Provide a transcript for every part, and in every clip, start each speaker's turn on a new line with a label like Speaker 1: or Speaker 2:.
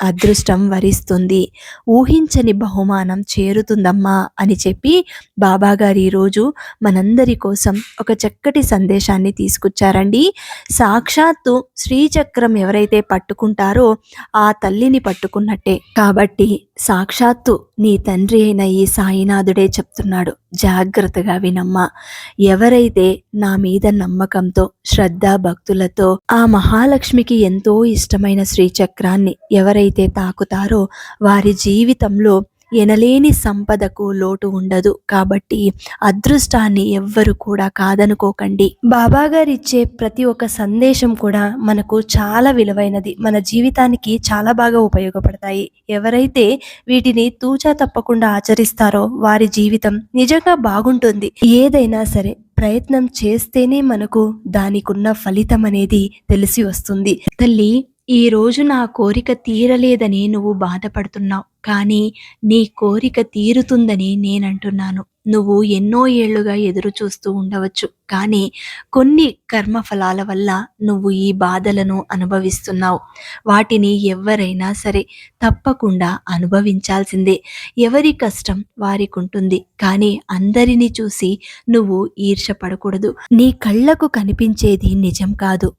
Speaker 1: అదృష్టం వరిస్తుంది. ఊహించని బహుమానం చేరుతుందమ్మా అని చెప్పి బాబాగారు ఈరోజు మనందరి కోసం ఒక చక్కటి సందేశాన్ని తీసుకొచ్చారండి. సాక్షాత్తు శ్రీచక్రం ఎవరైతే పట్టుకుంటారో ఆ తల్లిని పట్టుకున్నట్టే. కాబట్టి సాక్షాత్తు నీ తండ్రి అయిన ఈ సాయినాథుడే చెప్తున్నాడు జాగ్రత్తగా వినమ్మా. ఎవరైతే నా మీద నమ్మకంతో శ్రద్ధ భక్తులతో ఆ మహాలక్ష్మికి ఎంతో ఇష్టమైన శ్రీచక్రాన్ని ఎవరైతే తాకుతారో వారి జీవితంలో ఎనలేని సంపదకు లోటు ఉండదు. కాబట్టి అదృష్టాన్ని ఎవ్వరు కూడా కాదనుకోకండి. బాబా గారు ఇచ్చే ప్రతి ఒక్క సందేశం కూడా మనకు చాలా విలువైనది. మన జీవితానికి చాలా బాగా ఉపయోగపడతాయి. ఎవరైతే వీటిని తూచా తప్పకుండా ఆచరిస్తారో వారి జీవితం నిజంగా బాగుంటుంది. ఏదైనా సరే ప్రయత్నం చేస్తేనే మనకు దానికున్న ఫలితం అనేది తెలిసి వస్తుంది. తల్లి ఈ రోజు నా కోరిక తీరలేదని నువ్వు బాధపడుతున్నావు. కానీ నీ కోరిక తీరుతుందని నేనంటున్నాను. నువ్వు ఎన్నో ఏళ్ళుగా ఎదురు చూస్తూ ఉండవచ్చు. కానీ కొన్ని కర్మఫలాల వల్ల నువ్వు ఈ బాధలను అనుభవిస్తున్నావు. వాటిని ఎవరైనా సరే తప్పకుండా అనుభవించాల్సిందే. ఎవరి కష్టం వారికి ఉంటుంది కానీ అందరినీ చూసి నువ్వు ఈర్షపడకూడదు. నీ కళ్ళకు కనిపించేది నిజం కాదు.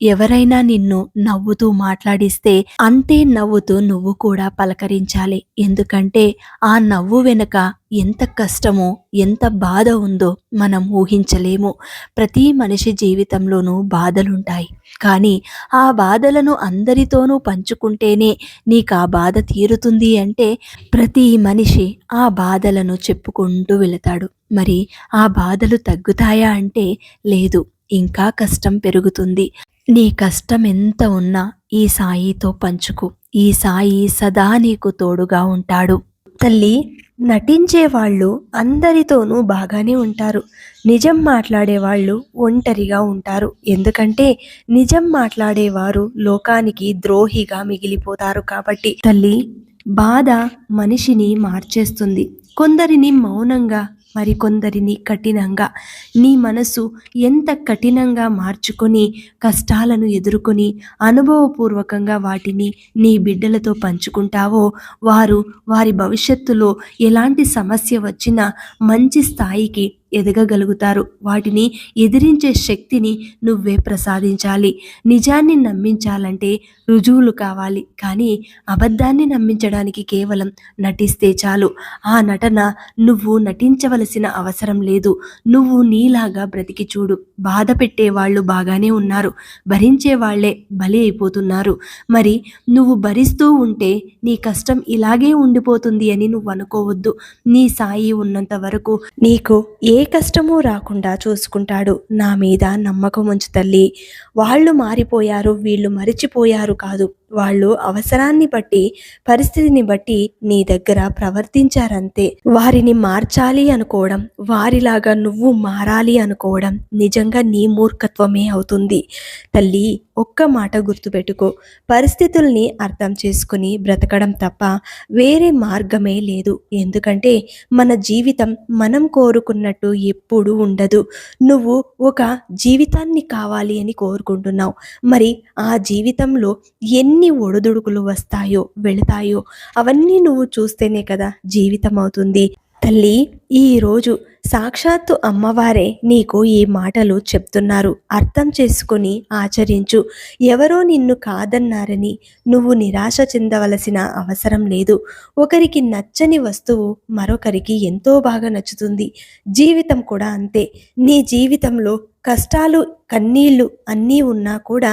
Speaker 1: ఎవరైనా నిన్ను నవ్వుతూ మాట్లాడిస్తే అంతే నవ్వుతూ నువ్వు కూడా పలకరించాలి. ఎందుకంటే ఆ నవ్వు వెనుక ఎంత కష్టమో ఎంత బాధ ఉందో మనం ఊహించలేము. ప్రతి మనిషి జీవితంలోనూ బాధలుంటాయి. కానీ ఆ బాధలను అందరితోనూ పంచుకుంటేనే నీకు ఆ బాధ తీరుతుంది అంటే ప్రతి మనిషి ఆ బాధలను చెప్పుకుంటూ వెళతాడు. మరి ఆ బాధలు తగ్గుతాయా అంటే లేదు ఇంకా కష్టం పెరుగుతుంది. నీ కష్టం ఎంత ఉన్నా ఈ సాయితో పంచుకు. ఈ సాయి సదా నీకు తోడుగా ఉంటాడు. తల్లి నటించే వాళ్ళు అందరితోనూ బాగానే ఉంటారు. నిజం మాట్లాడే వాళ్ళు ఒంటరిగా ఉంటారు. ఎందుకంటే నిజం మాట్లాడేవారు లోకానికి ద్రోహిగా మిగిలిపోతారు కాబట్టి. తల్లి బాధ మనిషిని మార్చేస్తుంది. కొందరిని మౌనంగా మరికొందరిని కఠినంగా. నీ మనసు ఎంత కఠినంగా మార్చుకొని కష్టాలను ఎదుర్కొని అనుభవపూర్వకంగా వాటిని నీ బిడ్డలతో పంచుకుంటావో వారు వారి భవిష్యత్తులో ఎలాంటి సమస్య వచ్చినా మంచి స్థాయికి ఎదగగలుగుతారు. వాటిని ఎదిరించే శక్తిని నువ్వే ప్రసాదించాలి. నిజాన్ని నమ్మించాలంటే రుజువులు కావాలి. కానీ అబద్ధాన్ని నమ్మించడానికి కేవలం నటిస్తే చాలు. ఆ నటన నువ్వు నటించవలసిన అవసరం లేదు. నువ్వు నీలాగా బ్రతికి చూడు. బాధ పెట్టే వాళ్ళు బాగానే ఉన్నారు. భరించే వాళ్ళే బలి అయిపోతున్నారు. మరి నువ్వు భరిస్తూ ఉంటే నీ కష్టం ఇలాగే ఉండిపోతుంది అని నువ్వు అనుకోవద్దు. నీ సాయి ఉన్నంత వరకు నీకు ఏ కష్టమూ రాకుండా చూసుకుంటాడు. నా మీద నమ్మకం ఉంచు తల్లి. వాళ్ళు మారిపోయారు వీళ్ళు మరిచిపోయారు కాదు. వాళ్ళు అవసరాన్ని బట్టి పరిస్థితిని బట్టి నీ దగ్గర ప్రవర్తించారంతే. వారిని మార్చాలి అనుకోవడం వారిలాగా నువ్వు మారాలి అనుకోవడం నిజంగా నీ మూర్ఖత్వమే అవుతుంది. తల్లి ఒక్క మాట గుర్తుపెట్టుకో. పరిస్థితుల్ని అర్థం చేసుకుని బ్రతకడం తప్ప వేరే మార్గమే లేదు. ఎందుకంటే మన జీవితం మనం కోరుకున్నట్టు ఎప్పుడూ ఉండదు. నువ్వు ఒక జీవితాన్ని కావాలి అని కోరుకుంటున్నావు. మరి ఆ జీవితంలో ఎన్ని ఒడిదుడుకులు వస్తాయో వెళతాయో అవన్నీ నువ్వు చూస్తేనే కదా జీవితం అవుతుంది తల్లి ఈరోజు సాక్షాత్తు అమ్మవారే నీకు ఈ మాటలు చెప్తున్నారు. అర్థం చేసుకుని ఆచరించు. ఎవరో నిన్ను కాదన్నారని నువ్వు నిరాశ చెందవలసిన అవసరం లేదు. ఒకరికి నచ్చని వస్తువు మరొకరికి ఎంతో బాగా నచ్చుతుంది. జీవితం కూడా అంతే. నీ జీవితంలో కష్టాలు కన్నీళ్ళు అన్నీ ఉన్నా కూడా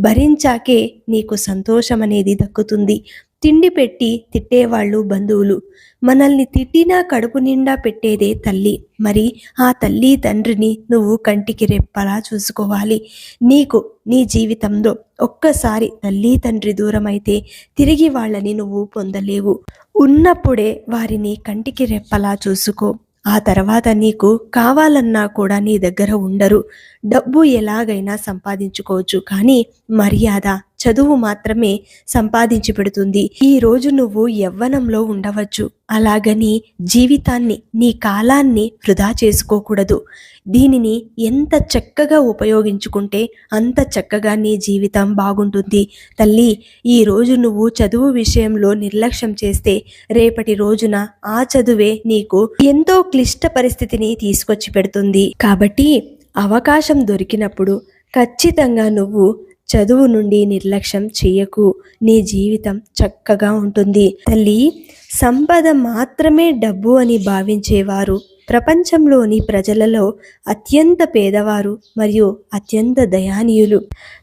Speaker 1: భరించాకే నీకు సంతోషం అనేది దక్కుతుంది. తిండి పెట్టి తిట్టేవాళ్ళు బంధువులు. మనల్ని తిట్టినా కడుపు నిండా పెట్టేదే తల్లి. మరి ఆ తల్లి తండ్రిని నువ్వు కంటికి రెప్పలా చూసుకోవాలి. నీకు నీ జీవితంలో ఒక్కసారి తల్లి తండ్రి దూరమైతే తిరిగి వాళ్ళని నువ్వు పొందలేవు. ఉన్నప్పుడే వారిని కంటికి రెప్పలా చూసుకో. ఆ తర్వాత నీకు కావాలన్నా కూడా నీ దగ్గర ఉండరు. డబ్బు ఎలాగైనా సంపాదించుకోవచ్చు. కానీ మర్యాద చదువు మాత్రమే సంపాదించి పెడుతుంది ఈ రోజు నువ్వు యవ్వనంలో ఉండవచ్చు. అలాగని జీవితాన్ని నీ కాలాన్ని వృధా చేసుకోకూడదు. దీనిని ఎంత చక్కగా ఉపయోగించుకుంటే అంత చక్కగా నీ జీవితం బాగుంటుంది. తల్లి ఈ రోజు నువ్వు చదువు విషయంలో నిర్లక్ష్యం చేస్తే రేపటి రోజున ఆ చదువే నీకు ఎంతో క్లిష్ట పరిస్థితిని తీసుకొచ్చి పెడుతుంది. కాబట్టి అవకాశం దొరికినప్పుడు ఖచ్చితంగా నువ్వు చదువు నుండి నిర్లక్ష్యం చేయకు. నీ జీవితం చక్కగా ఉంటుంది. తల్లి సంపద మాత్రమే డబ్బు అని భావించేవారు. ప్రపంచంలోని ప్రజలలో అత్యంత పేదవారు మరియు అత్యంత దయానీయులు.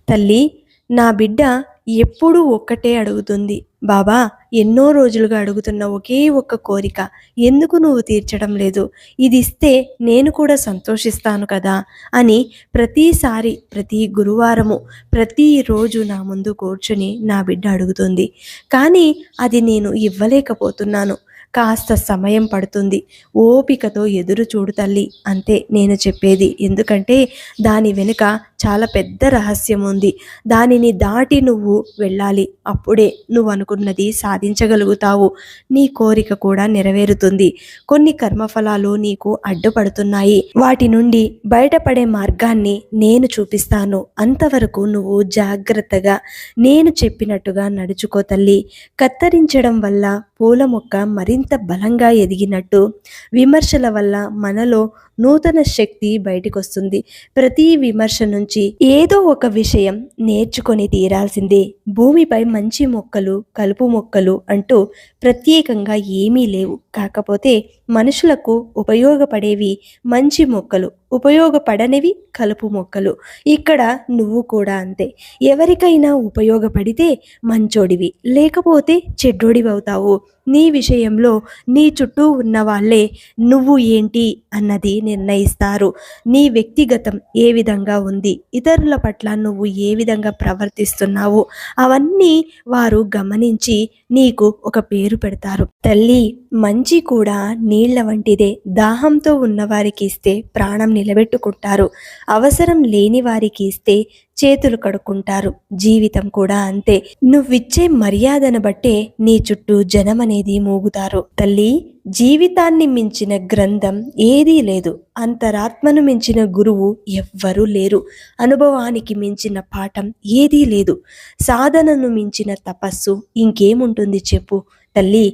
Speaker 1: తల్లి నా బిడ్డ ఎప్పుడూ ఒక్కటే అడుగుతుంది. బాబా ఎన్నో రోజులుగా అడుగుతున్న ఒకే ఒక్క కోరిక ఎందుకు నువ్వు తీర్చడం లేదు? ఇది ఇస్తే నేను కూడా సంతోషిస్తాను కదా? అని ప్రతిసారి ప్రతి గురువారము ప్రతిరోజు నా ముందు కూర్చుని నా బిడ్డ అడుగుతుంది. కానీ అది నేను ఇవ్వలేకపోతున్నాను. కాస్త సమయం పడుతుంది. ఓపికతో ఎదురు చూడు తల్లి అంతే నేను చెప్పేది. ఎందుకంటే దాని వెనుక చాలా పెద్ద రహస్యం ఉంది. దానిని దాటి నువ్వు వెళ్ళాలి. అప్పుడే నువ్వు అనుకున్నది సాధించగలుగుతావు. నీ కోరిక కూడా నెరవేరుతుంది. కొన్ని కర్మఫలాలు నీకు అడ్డుపడుతున్నాయి. వాటి నుండి బయటపడే మార్గాన్ని నేను చూపిస్తాను. అంతవరకు నువ్వు జాగ్రత్తగా నేను చెప్పినట్టుగా నడుచుకో తల్లి. కత్తిరించడం వల్ల పూల మొక్క మరింత బలంగా ఎదిగినట్టు విమర్శల వల్ల మనలో నూతన శక్తి బయటకొస్తుంది. ప్రతి విమర్శ నుంచి ఏదో ఒక విషయం నేర్చుకొని తీరాల్సిందే. భూమిపై మంచి మొక్కలు కలుపు మొక్కలు అంటూ ప్రత్యేకంగా ఏమీ లేవు. కాకపోతే మనుషులకు ఉపయోగపడేవి మంచి మొక్కలు ఉపయోగపడనివి కలుపు మొక్కలు. ఇక్కడ నువ్వు కూడా అంతే. ఎవరికైనా ఉపయోగపడితే మంచోడివి లేకపోతే చెడ్డోడివి అవుతావు నీ విషయంలో నీ చుట్టూ ఉన్న వాళ్ళే నువ్వు ఏంటి అన్నది నిర్ణయిస్తారు. నీ వ్యక్తిగతం ఏ విధంగా ఉంది? ఇతరుల పట్ల నువ్వు ఏ విధంగా ప్రవర్తిస్తున్నావు? అవన్నీ వారు గమనించి నీకు ఒక పేరు పెడతారు. తల్లి మంచి కూడా నీళ్ళ వంటిదే. దాహంతో ఉన్నవారికి ఇస్తే ప్రాణం నిలబెట్టుకుంటారు. అవసరం లేని వారికి ఇస్తే చేతులు కడుక్కుంటారు. జీవితం కూడా అంతే. నువ్విచ్చే మర్యాదను బట్టే నీ చుట్టూ జనమనేది మూగుతారు. మోగుతారు తల్లి జీవితాన్ని మించిన గ్రంథం ఏదీ లేదు. అంతరాత్మను మించిన గురువు ఎవ్వరూ లేరు. అనుభవానికి మించిన పాఠం ఏదీ లేదు. సాధనను మించిన తపస్సు ఇంకేముంటుంది చెప్పు? తల్లి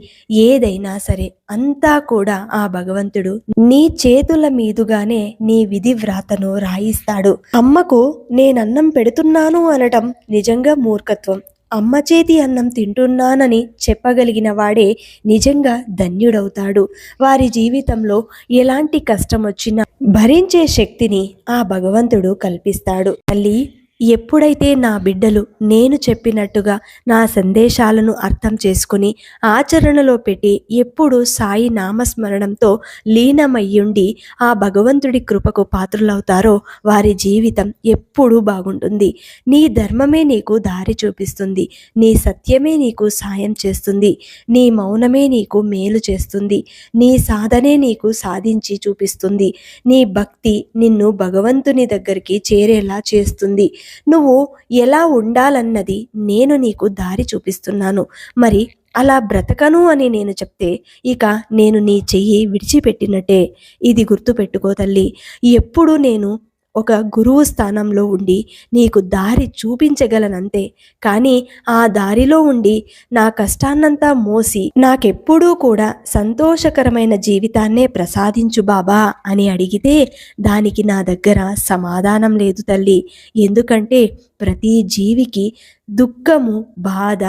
Speaker 1: ఏదైనా సరే అంతా కూడా ఆ భగవంతుడు నీ చేతుల మీదుగానే నీ విధి వ్రాతను రాయిస్తాడు. అమ్మకు నేనన్నం పెడుతున్నాను అనటం నిజంగా మూర్ఖత్వం. అమ్మ చేతి అన్నం తింటున్నానని చెప్పగలిగిన వాడే నిజంగా ధన్యుడవుతాడు. వారి జీవితంలో ఎలాంటి కష్టం వచ్చినా భరించే శక్తిని ఆ భగవంతుడు కల్పిస్తాడు. తల్లి ఎప్పుడైతే నా బిడ్డలు నేను చెప్పినట్టుగా నా సందేశాలను అర్థం చేసుకుని ఆచరణలో పెట్టి ఎప్పుడు సాయి నామస్మరణంతో లీనమయ్యుండి ఆ భగవంతుడి కృపకు పాత్రులవుతారో వారి జీవితం ఎప్పుడూ బాగుంటుంది. నీ ధర్మమే నీకు దారి చూపిస్తుంది. నీ సత్యమే నీకు సాయం చేస్తుంది. నీ మౌనమే నీకు మేలు చేస్తుంది. నీ సాధనే నీకు సాధించి చూపిస్తుంది. నీ భక్తి నిన్ను భగవంతుని దగ్గరికి చేరేలా చేస్తుంది. నువ్వు ఎలా ఉండాలన్నది నేను నీకు దారి చూపిస్తున్నాను. మరి అలా బ్రతకను అని నేను చెప్తే ఇక నేను నీ చెయ్యి విడిచిపెట్టినట్టే. ఇది గుర్తుపెట్టుకో తల్లి. ఎప్పుడు నేను ఒక గురువు స్థానంలో ఉండి నీకు దారి చూపించగలనంతే. కానీ ఆ దారిలో ఉండి నా కష్టాన్నంతా మోసి నాకెప్పుడూ కూడా సంతోషకరమైన జీవితాన్నే ప్రసాదించు బాబా అని అడిగితే దానికి నా దగ్గర సమాధానం లేదు తల్లి. ఎందుకంటే ప్రతి జీవికి దుఃఖము బాధ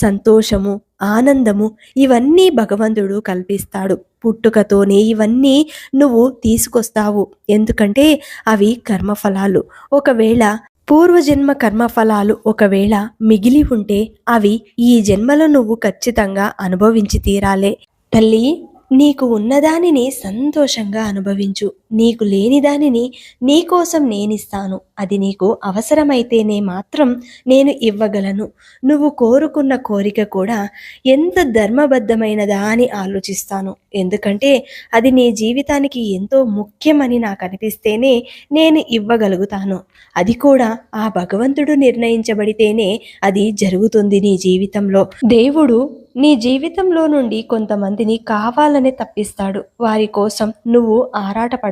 Speaker 1: సంతోషము ఆనందము ఇవన్నీ భగవంతుడు కల్పిస్తాడు. పుట్టుకతోనే ఇవన్నీ నువ్వు తీసుకొస్తావు. ఎందుకంటే అవి కర్మఫలాలు. ఒకవేళ పూర్వజన్మ కర్మఫలాలు ఒకవేళ మిగిలి ఉంటే అవి ఈ జన్మలో నువ్వు ఖచ్చితంగా అనుభవించి తీరాలే. తల్లి నీకు ఉన్నదానిని సంతోషంగా అనుభవించు.
Speaker 2: నీకు లేని దానిని నీకోసం నేనిస్తాను. అది నీకు అవసరమైతేనే మాత్రం నేను ఇవ్వగలను. నువ్వు కోరుకున్న కోరిక కూడా ఎంత ధర్మబద్ధమైనదా అని ఆలోచిస్తాను. ఎందుకంటే అది నీ జీవితానికి ఎంతో ముఖ్యమని నాకు అనిపిస్తేనే నేను ఇవ్వగలుగుతాను. అది కూడా ఆ భగవంతుడు నిర్ణయించబడితేనే అది జరుగుతుంది నీ జీవితంలో. దేవుడు నీ జీవితంలో నుండి కొంతమందిని కావాలని తప్పిస్తాడు. వారి కోసం నువ్వు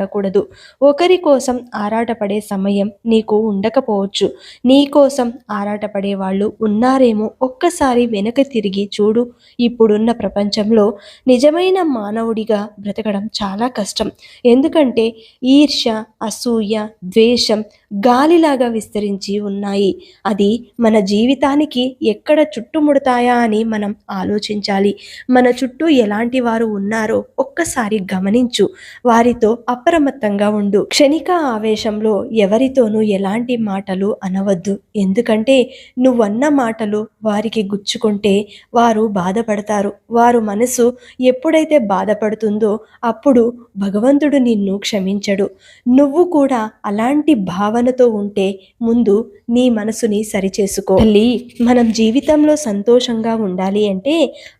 Speaker 2: ఆరాటపడకూడదు ఒకరి కోసం ఆరాటపడే సమయం నీకు ఉండకపోవచ్చు. నీ కోసం ఆరాటపడే వాళ్ళు ఉన్నారేమో ఒక్కసారి వెనక తిరిగి చూడు. ఇప్పుడున్న ప్రపంచంలో నిజమైన మానవుడిగా బ్రతకడం చాలా కష్టం. ఎందుకంటే ఈర్ష అసూయ ద్వేషం గాలిలాగా విస్తరించి ఉన్నాయి. అది మన జీవితానికి ఎక్కడ చుట్టుముడతాయా అని మనం ఆలోచించాలి. మన చుట్టూ ఎలాంటి వారు ఉన్నారో ఒక్కసారి గమనించు. వారితో అప్రమత్తంగా ఉండు. క్షణిక ఆవేశంలో ఎవరితోనూ ఎలాంటి మాటలు అనవద్దు. ఎందుకంటే నువ్వన్న మాటలు వారికి గుచ్చుకుంటే వారు బాధపడతారు. వారు మనసు ఎప్పుడైతే బాధపడుతుందో అప్పుడు భగవంతుడు నిన్ను క్షమించడు. నువ్వు కూడా అలాంటి భావనతో ఉంటే ముందు నీ మనసుని సరిచేసుకో. తల్లి. మనం జీవితంలో సంతోషంగా ఉండాలి అంటే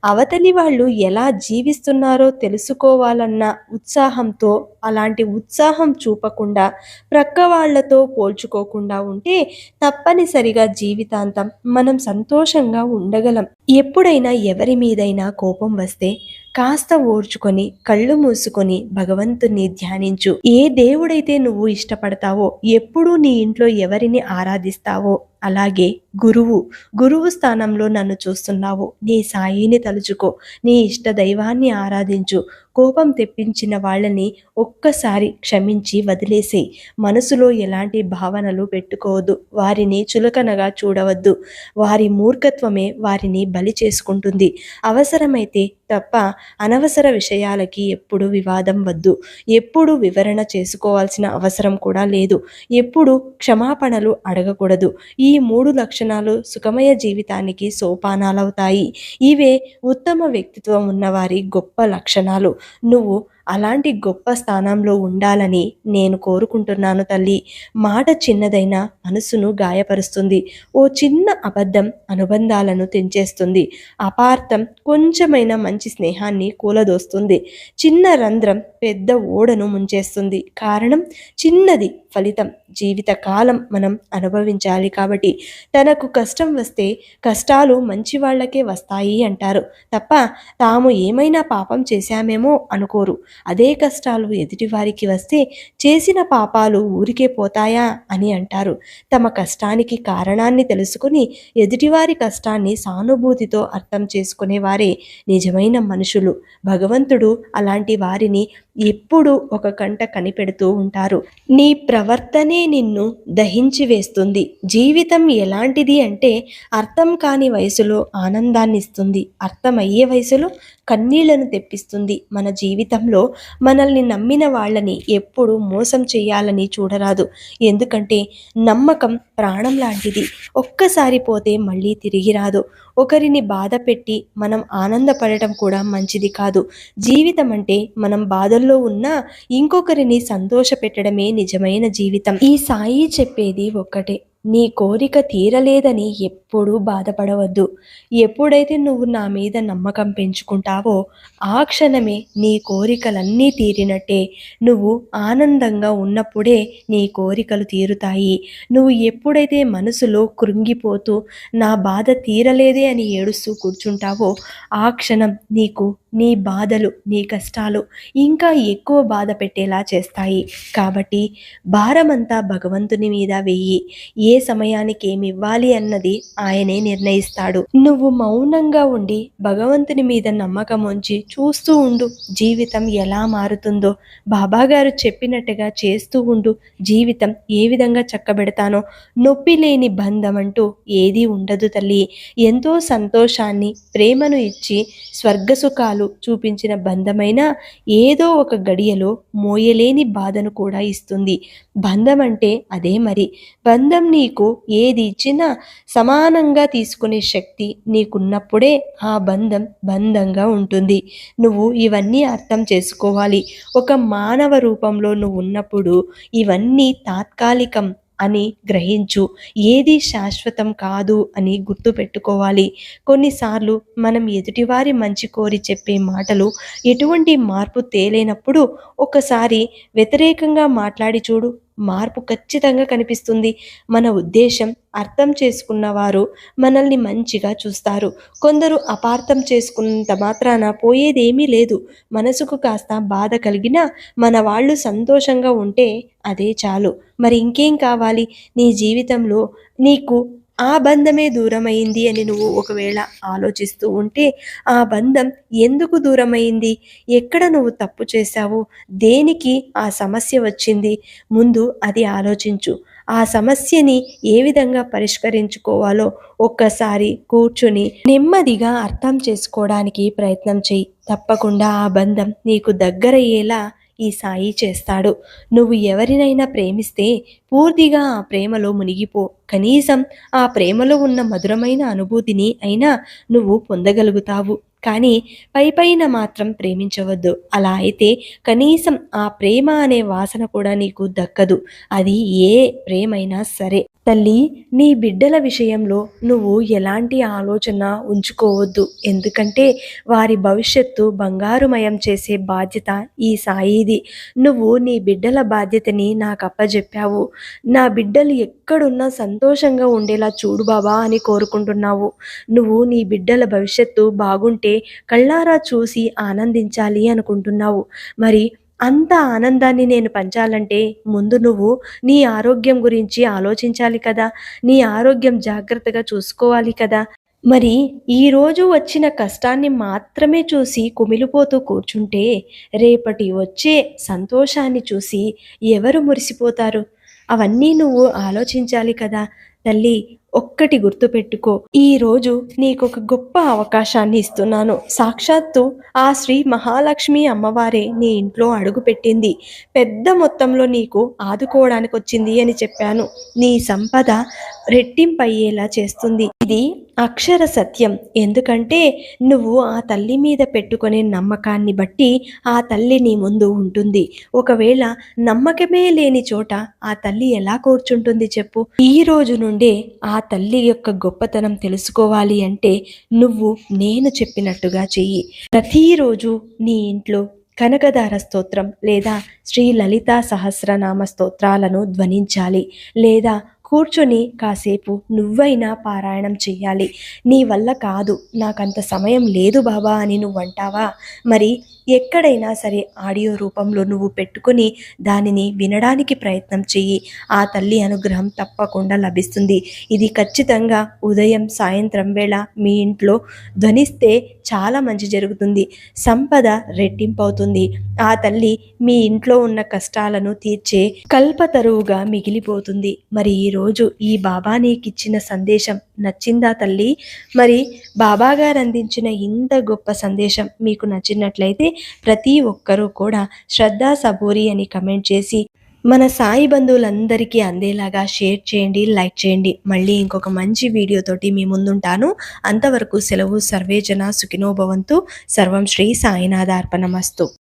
Speaker 2: అవతలి వాళ్ళు ఎలా జీవిస్తున్నారో తెలుసుకోవాలన్న ఉత్సాహంతో అలాంటి ఉత్సాహం చూపకుండా ప్రక్క వాళ్ళతో పోల్చుకోకుండా ఉంటే తప్పనిసరిగా జీవితాంతం మనం సంతోషంగా ఉండగలం. ఎప్పుడైనా ఎవరి మీదైనా కోపం వస్తే కాస్త ఓర్చుకొని కళ్ళు మూసుకొని భగవంతుని ధ్యానించు. ఏ దేవుడైతే నువ్వు ఇష్టపడతావో ఎప్పుడూ నీ ఇంట్లో ఎవరిని ఆరాధిస్తావో అలాగే గురువు గురువు స్థానంలో నన్ను చూస్తున్నావు. నీ సాయిని తలుచుకో. నీ ఇష్ట దైవాన్ని ఆరాధించు. కోపం తెప్పించిన వాళ్ళని ఒక్కసారి క్షమించి వదిలేసే మనసులో ఎలాంటి భావనలు పెట్టుకోవద్దు. వారిని చులకనగా చూడవద్దు. వారి మూర్ఖత్వమే వారిని బలి చేసుకుంటుంది. అవసరమైతే తప్ప అనవసర విషయాలకి ఎప్పుడు వివాదం వద్దు. ఎప్పుడు వివరణ చేసుకోవాల్సిన అవసరం కూడా లేదు. ఎప్పుడు క్షమాపణలు అడగకూడదు. ఈ ఈ మూడు లక్షణాలు సుఖమయ జీవితానికి సోపానాలవుతాయి. ఇవే ఉత్తమ వ్యక్తిత్వం ఉన్నవారి గొప్ప లక్షణాలు. నువ్వు అలాంటి గొప్ప స్థానంలో ఉండాలని నేను కోరుకుంటున్నాను తల్లి. మాట చిన్నదైనా మనసును గాయపరుస్తుంది. ఓ చిన్న అబద్ధం అనుబంధాలను తెంచేస్తుంది. అపార్థం కొంచెమైన మంచి స్నేహాన్ని కూలదోస్తుంది. చిన్న రంధ్రం పెద్ద ఓడను ముంచేస్తుంది. కారణం చిన్నది ఫలితం జీవితకాలం మనం అనుభవించాలి కాబట్టి. తనకు కష్టం వస్తే కష్టాలు మంచి వాళ్ళకే వస్తాయి అంటారు. తప్ప తాము ఏమైనా పాపం చేశామేమో అనుకోరు. అదే కష్టాలు ఎదుటివారికి వస్తే చేసిన పాపాలు ఊరికే పోతాయా అని అంటారు. తమ కష్టానికి కారణాన్ని తెలుసుకుని ఎదుటివారి కష్టాన్ని సానుభూతితో అర్థం చేసుకునేవారే నిజమైన మనుషులు. భగవంతుడు అలాంటి వారిని ఎప్పుడూ ఒక కంట కనిపెడుతూ ఉంటారు. నీ ప్రవర్తనే నిన్ను దహించి వేస్తుంది. జీవితం ఎలాంటిది అంటే అర్థం కాని వయసులో ఆనందాన్ని ఇస్తుంది అర్థమయ్యే వయసులో కన్నీళ్ళను తెప్పిస్తుంది. మన జీవితంలో మనల్ని నమ్మిన వాళ్ళని ఎప్పుడు మోసం చేయాలని చూడరాదు. ఎందుకంటే నమ్మకం ప్రాణం లాంటిది. ఒక్కసారి పోతే మళ్ళీ తిరిగి రాదు. ఒకరిని బాధ పెట్టి మనం ఆనందపడటం కూడా మంచిది కాదు. జీవితం అంటే మనం బాధల్లో ఉన్నా ఇంకొకరిని సంతోష పెట్టడమే నిజమైన జీవితం. ఈ సాయి చెప్పేది ఒక్కటే. నీ కోరిక తీరలేదని ఎప్పుడూ బాధపడవద్దు. ఎప్పుడైతే నువ్వు నా మీద నమ్మకం పెంచుకుంటావో ఆ క్షణమే నీ కోరికలన్నీ తీరినట్టే. నువ్వు ఆనందంగా ఉన్నప్పుడే నీ కోరికలు తీరుతాయి. నువ్వు ఎప్పుడైతే మనసులో కృంగిపోతూ నా బాధ తీరలేదే అని ఏడుస్తూ కూర్చుంటావో ఆ క్షణం నీకు నీ బాధలు నీ కష్టాలు ఇంకా ఎక్కువ బాధ పెట్టేలా చేస్తాయి. కాబట్టి భారమంతా భగవంతుని మీద వెయ్యి ఏ సమయానికి ఏమి ఇవ్వాలి అన్నది ఆయనే నిర్ణయిస్తాడు. నువ్వు మౌనంగా ఉండి భగవంతుని మీద నమ్మకం ఉంచి చూస్తూ ఉండు జీవితం ఎలా మారుతుందో. బాబాగారు చెప్పినట్టుగా చేస్తూ ఉండు జీవితం ఏ విధంగా చక్కబెడతానో. నొప్పి లేని బంధం అంటూ ఏదీ ఉండదు తల్లి. ఎంతో సంతోషాన్ని ప్రేమను ఇచ్చి స్వర్గ సుఖాలు చూపించిన బంధమైన ఏదో ఒక గడియలో మోయలేని బాధను కూడా ఇస్తుంది. బంధం అంటే అదే మరి. బంధం నీకు ఏది ఇచ్చినా సమానంగా తీసుకునే శక్తి నీకున్నప్పుడే ఆ బంధం బంధంగా ఉంటుంది. నువ్వు ఇవన్నీ అర్థం చేసుకోవాలి. ఒక మానవ రూపంలో నువ్వు ఉన్నప్పుడు ఇవన్నీ తాత్కాలికం అని గ్రహించు. ఏది శాశ్వతం కాదు అని గుర్తుపెట్టుకోవాలి కొన్నిసార్లు మనం ఎదుటివారి మంచి కోరి చెప్పే మాటలు ఎటువంటి మార్పు తేలేనప్పుడు ఒకసారి వ్యతిరేకంగా మాట్లాడి చూడు. మార్పు ఖచ్చితంగా కనిపిస్తుంది. మన ఉద్దేశం అర్థం చేసుకున్న వారు మనల్ని మంచిగా చూస్తారు. కొందరు అపార్థం చేసుకున్నంత మాత్రాన పోయేదేమీ లేదు. మనసుకు కాస్త బాధ కలిగినా మన వాళ్ళు సంతోషంగా ఉంటే అదే చాలు. మరి ఇంకేం కావాలి? నీ జీవితంలో నీకు ఆ బంధమే దూరమైంది అని నువ్వు ఒకవేళ ఆలోచిస్తూ ఉంటే ఆ బంధం ఎందుకు దూరమైంది? ఎక్కడ నువ్వు తప్పు చేశావు? దేనికి ఆ సమస్య వచ్చింది? ముందు అది ఆలోచించు. ఆ సమస్యని ఏ విధంగా పరిష్కరించుకోవాలో ఒక్కసారి కూర్చుని నెమ్మదిగా అర్థం చేసుకోవడానికి ప్రయత్నం చేయి. తప్పకుండా ఆ బంధం నీకు దగ్గరయ్యేలా ఈ సాయి చేస్తాడు. నువ్వు ఎవరినైనా ప్రేమిస్తే పూర్తిగా ఆ ప్రేమలో మునిగిపో. కనీసం ఆ ప్రేమలో ఉన్న మధురమైన అనుభూతిని అయినా నువ్వు పొందగలుగుతావు. కానీ పై పైన మాత్రం ప్రేమించవద్దు. అలా అయితే కనీసం ఆ ప్రేమ అనే వాసన కూడా నీకు దక్కదు. అది ఏ ప్రేమైనా సరే. తల్లి నీ బిడ్డల విషయంలో నువ్వు ఎలాంటి ఆలోచన ఉంచుకోవద్దు. ఎందుకంటే వారి భవిష్యత్తు బంగారుమయం చేసే బాధ్యత ఈ సాయిది. నువ్వు నీ బిడ్డల బాధ్యతని నాకు అప్పజెప్పావు నా బిడ్డలు ఎక్కడున్నా సంతోషంగా ఉండేలా చూడు బాబా అని కోరుకుంటున్నావు. నువ్వు నీ బిడ్డల భవిష్యత్తు బాగుంటే కళ్ళారా చూసి ఆనందించాలి అనుకుంటున్నావు. మరి అంత ఆనందాన్ని నేను పంచాలంటే ముందు నువ్వు నీ ఆరోగ్యం గురించి ఆలోచించాలి కదా. నీ ఆరోగ్యం జాగ్రత్తగా చూసుకోవాలి కదా. మరి ఈరోజు వచ్చిన కష్టాన్ని మాత్రమే చూసి కుమిలిపోతూ కూర్చుంటే రేపటి వచ్చే సంతోషాన్ని చూసి ఎవరు మురిసిపోతారు? అవన్నీ నువ్వు ఆలోచించాలి కదా. తల్లి ఒక్కటి గుర్తుపెట్టుకో. ఈరోజు నీకు ఒక గొప్ప అవకాశాన్ని ఇస్తున్నాను. సాక్షాత్తు ఆ శ్రీ మహాలక్ష్మి అమ్మవారే నీ ఇంట్లో అడుగుపెట్టింది పెద్ద మొత్తంలో నీకు ఆదుకోవడానికి వచ్చింది అని చెప్పాను. నీ సంపద రెట్టింపయ్యేలా చేస్తుంది. ఇది అక్షర సత్యం. ఎందుకంటే నువ్వు ఆ తల్లి మీద పెట్టుకునే నమ్మకాన్ని బట్టి ఆ తల్లి నీ ముందు ఉంటుంది. ఒకవేళ నమ్మకమే లేని చోట ఆ తల్లి ఎలా కూర్చుంటుంది చెప్పు? ఈ రోజు నుండే ఆ తల్లి యొక్క గొప్పతనం తెలుసుకోవాలి అంటే నువ్వు నేను చెప్పినట్టుగా చెయ్యి. ప్రతిరోజు నీ ఇంట్లో కనకదార స్తోత్రం లేదా శ్రీ లలితా సహస్రనామ స్తోత్రాలను ధ్వనించాలి లేదా కూర్చొని కాసేపు నువ్వైనా పారాయణం చెయ్యాలి. నీ వల్ల కాదు. నాకంత సమయం లేదు బాబా అని నువ్వు అంటావా మరి ఎక్కడైనా సరే ఆడియో రూపంలో నువ్వు పెట్టుకొని దానిని వినడానికి ప్రయత్నం చెయ్యి. ఆ తల్లి అనుగ్రహం తప్పకుండా లభిస్తుంది. ఇది ఖచ్చితంగా ఉదయం సాయంత్రం వేళ మీ ఇంట్లో ధ్వనిస్తే చాలా మంచి జరుగుతుంది. సంపద రెట్టింపవుతుంది. ఆ తల్లి మీ ఇంట్లో ఉన్న కష్టాలను తీర్చే కల్పతరువుగా మిగిలిపోతుంది. మరి ఈరోజు ఈ బాబా నీకిచ్చిన సందేశం నచ్చిందా తల్లి? మరి బాబాగారు అందించిన ఇంత గొప్ప సందేశం మీకు నచ్చినట్లయితే ప్రతి ఒక్కరూ కూడా శ్రద్ధా సబూరి అని కమెంట్ చేసి మన సాయి బంధువులందరికీ అందేలాగా షేర్ చేయండి లైక్ చేయండి. మళ్ళీ ఇంకొక మంచి వీడియోతోటి మీ ముందుంటాను. అంతవరకు సెలవు సర్వేజన సుఖినోభవంతు సర్వం శ్రీ సాయినాథార్పణమస్తు.